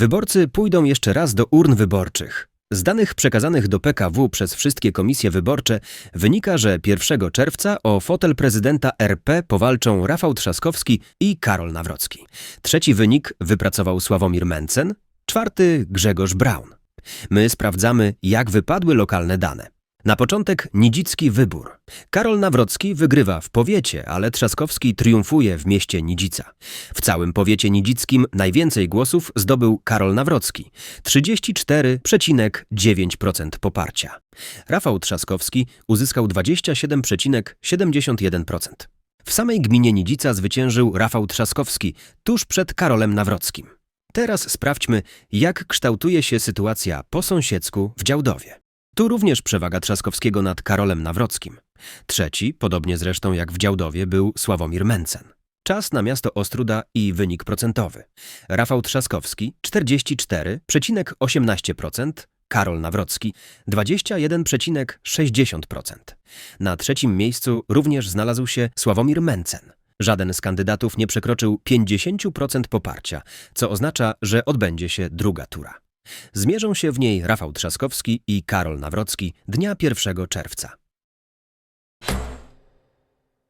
Wyborcy pójdą jeszcze raz do urn wyborczych. Z danych przekazanych do PKW przez wszystkie komisje wyborcze wynika, że 1 czerwca o fotel prezydenta RP powalczą Rafał Trzaskowski i Karol Nawrocki. Trzeci wynik wypracował Sławomir Mencen, czwarty Grzegorz Braun. My sprawdzamy, jak wypadły lokalne dane. Na początek nidzicki wybór. Karol Nawrocki wygrywa w powiecie, ale Trzaskowski triumfuje w mieście Nidzica. W całym powiecie nidzickim najwięcej głosów zdobył Karol Nawrocki 34,9% poparcia. Rafał Trzaskowski uzyskał 27,71%. W samej gminie Nidzica zwyciężył Rafał Trzaskowski tuż przed Karolem Nawrockim. Teraz sprawdźmy, jak kształtuje się sytuacja po sąsiedzku w Działdowie. Tu również przewaga Trzaskowskiego nad Karolem Nawrockim. Trzeci, podobnie zresztą jak w Działdowie, był Sławomir Mencen. Czas na miasto Ostruda i wynik procentowy. Rafał Trzaskowski 44,18%, Karol Nawrocki 21,60%. Na trzecim miejscu również znalazł się Sławomir Mencen. Żaden z kandydatów nie przekroczył 50% poparcia, co oznacza, że odbędzie się druga tura. Zmierzą się w niej Rafał Trzaskowski i Karol Nawrocki dnia 1 czerwca.